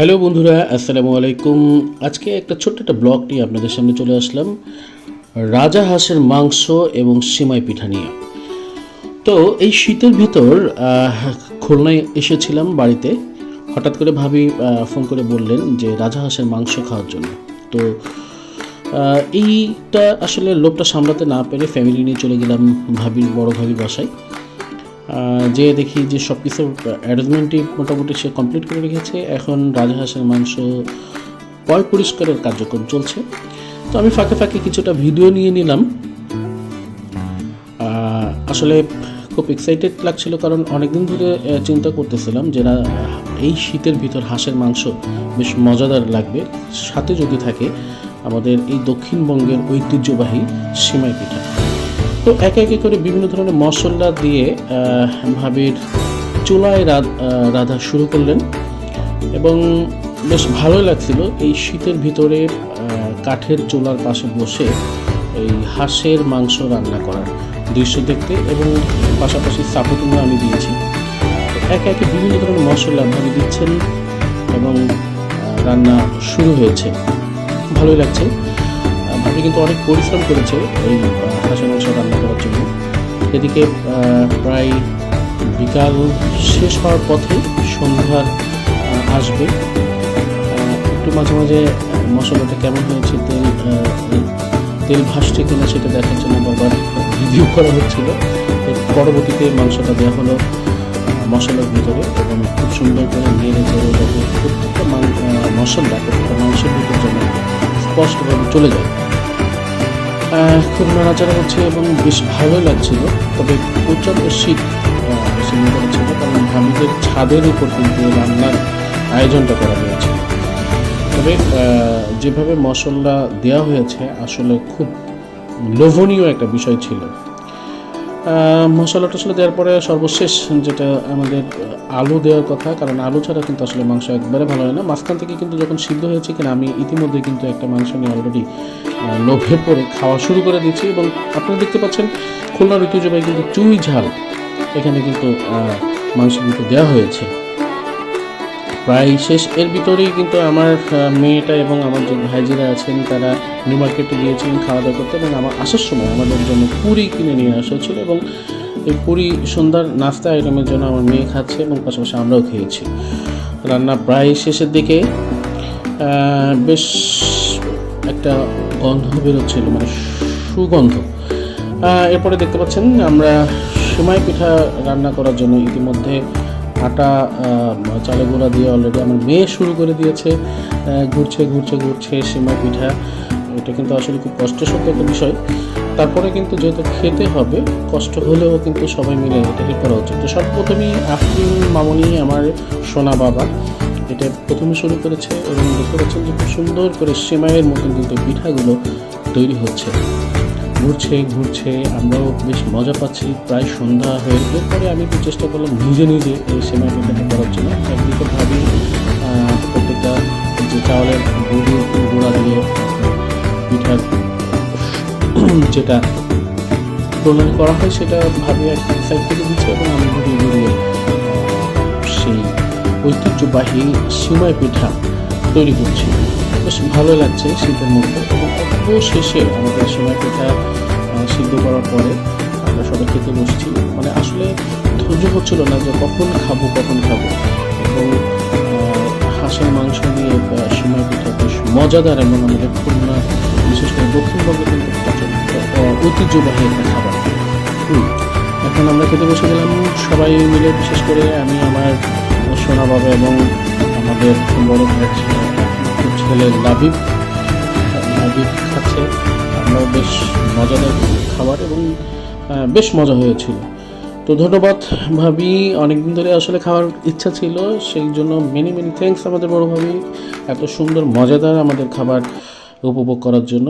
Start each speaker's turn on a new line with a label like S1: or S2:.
S1: Hello বন্ধুরা, আসসালামু আলাইকুম। আজকে একটা ছোট্ট একটা ব্লগ নিয়ে আপনাদের সামনে চলে আসলাম। রাজা হাঁসের মাংস এবং সিমাই পিঠা নিয়ে। তো এই শীতের ভিতর খুলনায় এসেছিলাম বাড়িতে। হঠাৎ করে ভাবি ফোন করে বললেন যে রাজা হাঁসের মাংস খাওয়ার জন্য। তো এইটা আসলে লোভটা সামলাতে না পেরে ফ্যামিলি নিয়ে চলে গেলাম ভাবির, বড় ভাবির বাসায়। যে দেখি যে সব কিছু অ্যারেঞ্জমেন্টই মোটামুটি সে কমপ্লিট করে রেখেছে। এখন রাজহাঁসের মাংস পয় পরিষ্কারের কার্যক্রম চলছে। তো আমি ফাঁকে ফাঁকে কিছুটা ভিডিও নিয়ে নিলাম। আসলে খুব এক্সাইটেড লাগছিল কারণ অনেকদিন ধরে চিন্তা করতেছিলাম যে না, এই শীতের ভিতর হাঁসের মাংস বেশ মজাদার লাগবে। সাথে যদি থাকে আমাদের এই দক্ষিণবঙ্গের ঐতিহ্যবাহী সিমাই পিঠা। তো একে একে করে বিভিন্ন ধরনের মশলা দিয়ে ভাবির চুলায় রাধ- শুরু করলেন। এবং বেশ ভালোই লাগছিল এই শীতের ভিতরে কাঠের চুলার পাশে বসে এই হাঁসের মাংস রান্না করার দৃশ্য দেখতে এবং পাশাপাশি সাপোর্টিংও আমি দিয়েছি। একে একে বিভিন্ন ধরনের মশলা ভাবি দিচ্ছেন এবং রান্না শুরু হয়েছে। ভালোই লাগছে। ভাবি কিন্তু অনেক পরিশ্রম করেছে এই হাঁসের মাংস রান্না করার জন্য। এদিকে প্রায় বিকাল শেষ হওয়ার পথে সন্ধ্যার আসবে। একটু মাঝে মাঝে মশলাটা কেমন হয়েছে, তেল তেল ভাসছে কিনা সেটা দেখার জন্য বারবার রিভিউ করা হচ্ছিল। পরবর্তীতে মাংসটা দেওয়া হলো মশলার ভিতরে এবং খুব সুন্দর করে চেড়ে যাতে প্রত্যেকটা মশলা, প্রত্যেকটা মাংসের ভিতর যেন স্পষ্টভাবে চলে যায়। খুব নড়াচড়া হচ্ছে এবং বেশ ভালো লাগছিল। তবে প্রচণ্ড শীত ছিল, কারণ ভাবিদের ছাদের উপর কিন্তু রান্নার আয়োজনটা করা হয়েছে। তবে যেভাবে মশলা দেওয়া হয়েছে, আসলে খুব লোভনীয় একটা বিষয় ছিল। মশলা টশলা দেওয়ার পরে সর্বশেষ যেটা আমাদের আলু দেওয়ার কথা, কারণ আলু ছাড়া কিন্তু আসলে মাংস একবারে ভালো হয় না। মাঝখান থেকে কিন্তু যখন সিদ্ধ হয়েছে কিনা, আমি ইতিমধ্যে কিন্তু একটা মাংস নিয়ে অলরেডি লোভে পড়ে খাওয়া শুরু করে দিচ্ছি এবং আপনারা দেখতে পাচ্ছেন খুলনার ঐতিহ্যবাহী কিন্তু চুই ঝাল এখানে কিন্তু মাংস কিন্তু দেওয়া হয়েছে। প্রায় শেষ। এর ভিতরেই কিন্তু আমার মেয়েটা এবং আমার যে ভাইজিরা আছেন, তারা নিউ মার্কেটে গিয়েছিলেন খাওয়া দাওয়া করতে এবং আমার আসার সময় আমাদের জন্য পুরি কিনে নিয়ে আসা হচ্ছিল এবং এই পুরি সন্ধ্যার নাস্তা আইটেমের জন্য আমার মেয়ে খাচ্ছে এবং পাশাপাশি আমরাও খেয়েছি। রান্না প্রায় শেষের দিকে বেশ একটা গন্ধ বেরোচ্ছিল মানে সুগন্ধ। এরপরে দেখতে পাচ্ছেন আমরা সেমাই পিঠা রান্না করার জন্য ইতিমধ্যে আটা চালে গুঁড়া দিয়ে অলরেডি আমার মেয়ে শুরু করে দিয়েছে ঘুরছে ঘুরছে ঘুরছে সেমাই পিঠা। এটা কিন্তু আসলে খুব কষ্টসাধ্য একটা বিষয়। তারপরে কিন্তু যেহেতু খেতে হবে, কষ্ট হলেও কিন্তু সবাই মিলে এটাকে করা উচিত। তো সর্বপ্রথমেই আফরিন মামনি আমার সোনা বাবা, এটা প্রথমে শুরু করেছে এবং দেখতে পাচ্ছেন যে খুব সুন্দর করে সেমাইয়ের মতন কিন্তু পিঠাগুলো তৈরি হচ্ছে। ঘুরছে ঘুরছে, আমরাও বেশ মজা পাচ্ছি। প্রায় সন্ধ্যা হয়ে এরপরে আমি একটু চেষ্টা করলাম নিজে নিজে এই সেমাই পিঠাটা করার জন্য। একদিকে ভাবি প্রত্যেকটা যে চাউলের গুঁড়ি, গুঁড়া দিয়ে পিঠার যেটা প্রণয়ন করা হয়, সেটা ভাবি এক সাইড থেকে দিচ্ছে এবং আমি ঘুরিয়ে ঘুরিয়ে সেই ঐতিহ্যবাহী সিমাই পিঠা তৈরি করছি। বেশ ভালো লাগছে শীতের মধ্যে। এবং শেষে আমাদের সময় পিঠা সিদ্ধ করার পরে আমরা সবাই খেতে বসছি। মানে আসলে ধৈর্য হচ্ছিল না যে কখন খাব কখন খাব। এবং হাঁসের মাংস আহ, সিমাই পিঠা বেশ মজাদার এবং আমাদের খুলনা বিশেষ করে দক্ষিণবঙ্গে কিন্তু ঐতিহ্যবাহী একটা খাবার। এখন আমরা খেতে বসে গেলাম সবাই মিলে বিশেষ করে আমি আমার সোনা বাবা এবং আমাদের বড় ভাই ছেলে লাবিব লাবিব খাচ্ছে আমরাও বেশ মজাদার খাবার এবং বেশ মজা হয়েছিল। তো ধন্যবাদ ভাবি, অনেকদিন ধরে আসলে খাওয়ার ইচ্ছা ছিল, সেই জন্য মেনি মেনি থ্যাংকস আমাদের বড় ভাবি, এত সুন্দর, মজাদার আমাদের খাবার উপভোগ করার জন্য।